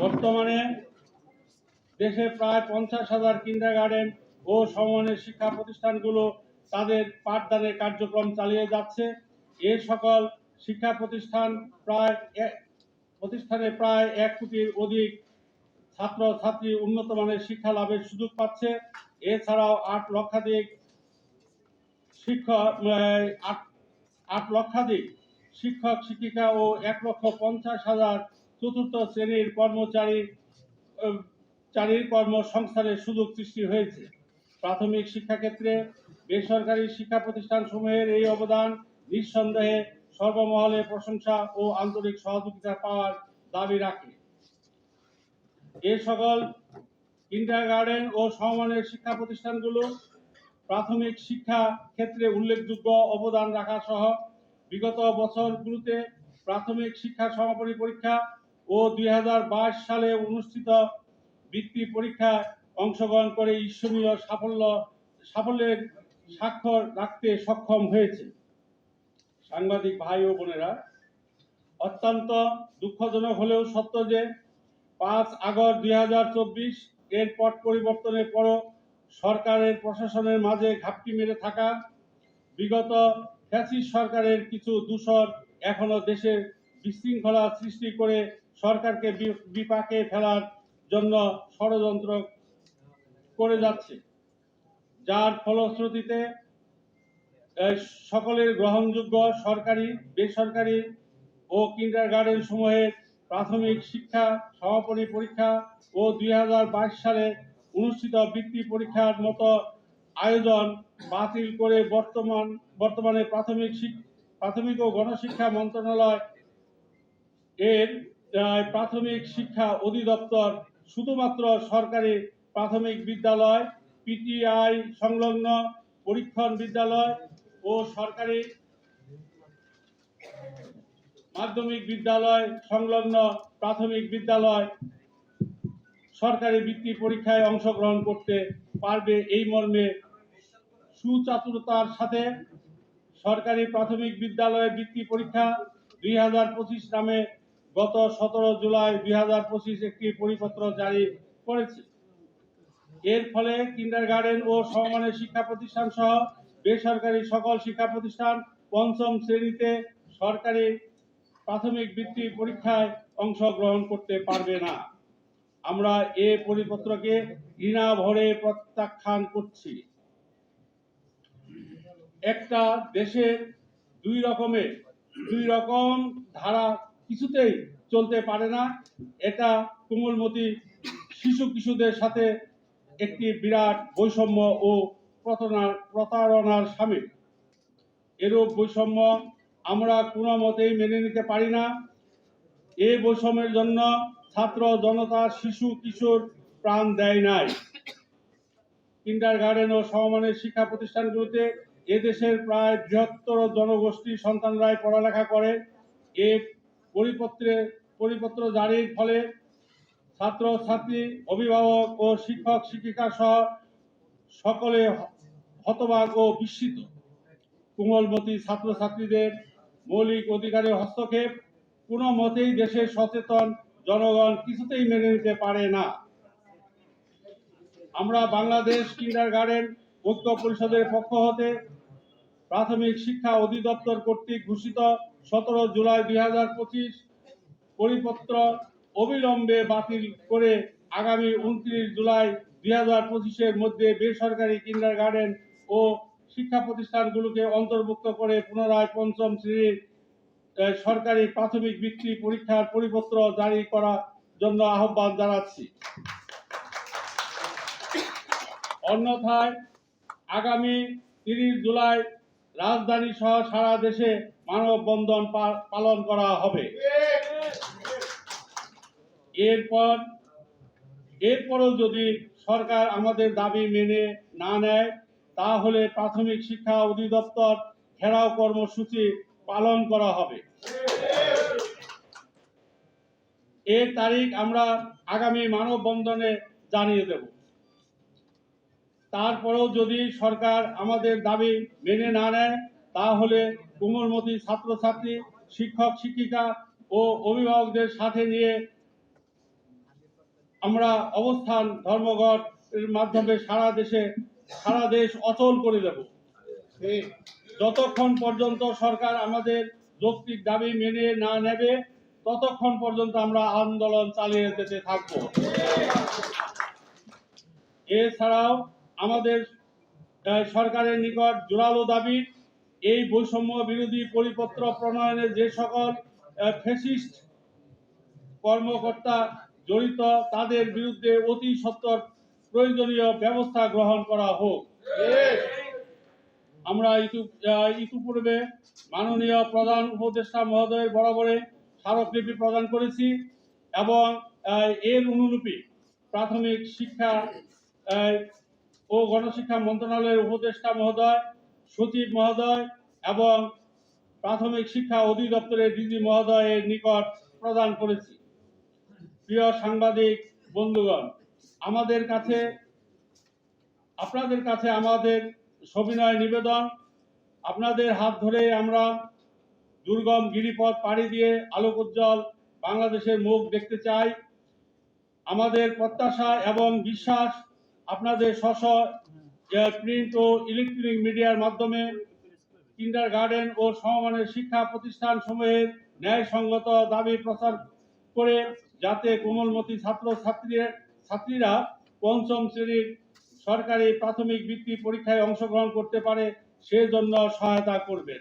বর্তমানে দেশে প্রায় পঞ্চাশ হাজার কিন্ডার গার্ডেন ও সমমানের শিক্ষা প্রতিষ্ঠানগুলো তাদের পাঠদানের কার্যক্রম চালিয়ে যাচ্ছে। এ সকল শিক্ষা প্রতিষ্ঠান প্রায় প্রতিষ্ঠানে প্রায় এক কোটির অধিক ছাত্র ছাত্রী উন্নত মানের শিক্ষা লাভের সুযোগ পাচ্ছে। এছাড়াও আট লক্ষাধিক শিক্ষক আট আট লক্ষাধিক শিক্ষক, শিক্ষিকা ও এক লক্ষ পঞ্চাশ হাজার চতুর্থ শ্রেণির কর্মচারী চারীর কর্মসংস্থানের সুযোগ সৃষ্টি হয়েছে। প্রাথমিক শিক্ষাক্ষেত্রে বেসরকারি শিক্ষা প্রতিষ্ঠানসমূহের এই অবদান নিঃসন্দেহে সর্বমহলে প্রশংসা ও আন্তরিক সহযোগিতা পাওয়ার দাবি রাখে। এ সকল কিন্ডার গার্ডেন ও সমমানের শিক্ষা প্রতিষ্ঠানগুলো প্রাথমিক শিক্ষা ক্ষেত্রে উল্লেখযোগ্য অবদান রাখা সহ বিগত বছরগুলোতে প্রাথমিক শিক্ষা সমাপনী পরীক্ষা ও দুই হাজার বাইশ সালে অনুষ্ঠিত বৃত্তি পরীক্ষায় অংশগ্রহণ করে ঈশ্বরীয় সাফল্য, সাফল্যের স্বাক্ষর রাখতে সক্ষম হয়েছে। সাংবাদিক ভাই ও বোনেরা, অত্যন্ত দুঃখজনক হলেও সত্য যে পাঁচ আগস্ট দুই হাজার চব্বিশ এর পট পরিবর্তনের পরও সরকারের প্রশাসনের মাঝে ঘাপটি মেরে থাকা, বিগত ফ্যাসিস্ট সরকারের কিছু দূষণ এখনও দেশের বিশৃঙ্খলা সৃষ্টি করে সরকারকে বিপাকে ফেলার জন্য ষড়যন্ত্র করে যাচ্ছে। যার ফলশ্রুতিতে সকলের গ্রহণযোগ্য সরকারি, বেসরকারি ও কিন্ডার গার্ডেন সমূহের প্রাথমিক শিক্ষা, সমাপনী পরীক্ষা ও দুই হাজার বাইশ সালে অনুষ্ঠিত বৃত্তি পরীক্ষার মতো আয়োজন বাতিল করে বর্তমান, বর্তমানে প্রাথমিক প্রাথমিক ও গণশিক্ষা মন্ত্রণালয় এর প্রাথমিক শিক্ষা অধিদপ্তর শুধুমাত্র সরকারি প্রাথমিক বিদ্যালয় পিটিআই সংলগ্ন পরীক্ষণ বিদ্যালয় ও সরকারি মাধ্যমিক বিদ্যালয় সংলগ্ন প্রাথমিক বিদ্যালয় সরকারি বৃত্তি পরীক্ষায় অংশগ্রহণ করতে পারবে এই মর্মে সুচাতুরতার সাথে সরকারি প্রাথমিক বিদ্যালয়ে বৃত্তি পরীক্ষা দুই হাজার পঁচিশ নামে গত সতেরো জুলাই দুই হাজার পঁচিশ একটি পরিপত্র জারি করেছে। এর ফলে কিন্ডার গার্ডেন ও সমমানের শিক্ষা প্রতিষ্ঠান সহ বেসরকারি সকল শিক্ষা প্রতিষ্ঠান পঞ্চম শ্রেণীতে সরকারি প্রাথমিক বৃত্তি পরীক্ষায় অংশগ্রহণ করতে পারবে না। আমরা এ পরিপত্রকে ঘৃণা ভরে প্রত্যাখ্যান করছি। একটা দেশের দুই রকমের, দুই রকম ধারা কিছুতেই চলতে পারে না। এটা কোমলমতি শিশু কিশোরদের সাথে একটি বিরাট বৈষম্য ও প্রতারণার প্রতারণার সামিল। এরূপ বৈষম্য আমরা কোনো মতেই মেনে নিতে পারি না। এই বৈষম্যের জন্য ছাত্র জনতা শিশু কিশোর প্রাণ দেয় নাই। কিন্ডার গার্ডেন ও সমমানের শিক্ষা প্রতিষ্ঠানগুলোতে এদেশের প্রায় বৃহত্তর জনগোষ্ঠীর সন্তানরাই পড়ালেখা করে। এ পরিপত্রে, পরিপত্র জারির ফলে ছাত্র, ছাত্রী, অভিভাবক ও শিক্ষক, শিক্ষিকা সহ সকলে হতবাক ও বিস্মিত। কোমলমতি ছাত্রছাত্রীদের মৌলিক অধিকারের হস্তক্ষেপ কোনো মতেই দেশের সচেতন জনগণ কিছুতেই মেনে নিতে পারে না। আমরা বাংলাদেশ কিন্ডার গার্ডেন ঐক্য পরিষদের পক্ষ হতে প্রাথমিক শিক্ষা অধিদপ্তর কর্তৃক ঘোষিত সতেরো জুলাই দুই হাজার পঁচিশ পরিপত্র অবিলম্বে বাতিল করে আগামী উনত্রিশ জুলাই দুই হাজার পঁচিশের মধ্যে বেসরকারি কিন্ডার গার্ডেন ও শিক্ষা প্রতিষ্ঠানগুলোকে অন্তর্ভুক্ত করে পুনরায় পঞ্চম শ্রেণির সরকারি প্রাথমিক বৃত্তি পরীক্ষার পরিপত্র জারি করার জন্য আহ্বান জানাচ্ছি। অন্যথায় আগামী তিরিশ জুলাই রাজধানী সহ সারা দেশে মানববন্ধন পালন করা হবে। এরপর, এরপরও যদি সরকার আমাদের দাবি মেনে না নেয়, তাহলে প্রাথমিক শিক্ষা অধিদপ্তর ঘেরাও কর্মসূচি পালন করা হবে। এর তারিখ আমরা আগামী মানববন্ধনে জানিয়ে দেব। তারপরেও যদি সরকার আমাদের দাবি মেনে না নেয়, তাহলে কোমলমতি ছাত্রছাত্রী, শিক্ষক, শিক্ষিকা ও অভিভাবকদের সাথে নিয়ে আমরা অবস্থান, ধর্মঘট এর মাধ্যমে সারা দেশে, সারা দেশ অচল করে দেব। যতক্ষণ পর্যন্ত সরকার আমাদের যৌক্তিক দাবি মেনে না নেবে, ততক্ষণ পর্যন্ত আমরা আন্দোলন চালিয়ে যেতে থাকব। এছাড়াও আমাদের সরকারের নিকট জোরালো দাবি, এই বৈষম্য বিরোধী পরিপত্র প্রণয়নে যে সকল ফেসিস্ট কর্মকর্তা জড়িত, তাদের বিরুদ্ধে অতি সত্বর প্রয়োজনীয় ব্যবস্থা গ্রহণ করা হোক। আমরা ইতিপূর্বে মাননীয় প্রধান উপদেষ্টা মহোদয়ের বরাবরে স্মারকলিপি প্রদান করেছি এবং এর অনুলিপি প্রাথমিক শিক্ষা ও গণশিক্ষা মন্ত্রণালয়ের উপদেষ্টা মহোদয়, সচিব মহোদয় এবং প্রাথমিক শিক্ষা অধিদপ্তরের ডিজি মহোদয়ের নিকট প্রদান করেছি। প্রিয় সাংবাদিক বন্ধুগণ, আমাদের কাছে, আপনাদের কাছে আমাদের সবিনয় নিবেদন। আপনাদের হাত ধরে আমরা দুর্গম গিরিপথ পাড়ি দিয়ে আলোক উজ্জ্বল বাংলাদেশের মুখ দেখতে চাই। আমাদের প্রত্যাশা এবং বিশ্বাস আপনাদের স্ব প্রিন্ট ও ইলেকট্রনিক মিডিয়ার মাধ্যমে কিন্ডার গার্ডেন ও সমমানের শিক্ষা প্রতিষ্ঠান সমূহের ন্যায়সঙ্গত দাবি প্রচার করে যাতে কোমলমতি ছাত্র ছাত্রীরা ছাত্রীরা পঞ্চম শ্রেণির সরকারি প্রাথমিক বৃত্তি পরীক্ষায় অংশগ্রহণ করতে পারে, সেজন্য সহায়তা করবেন।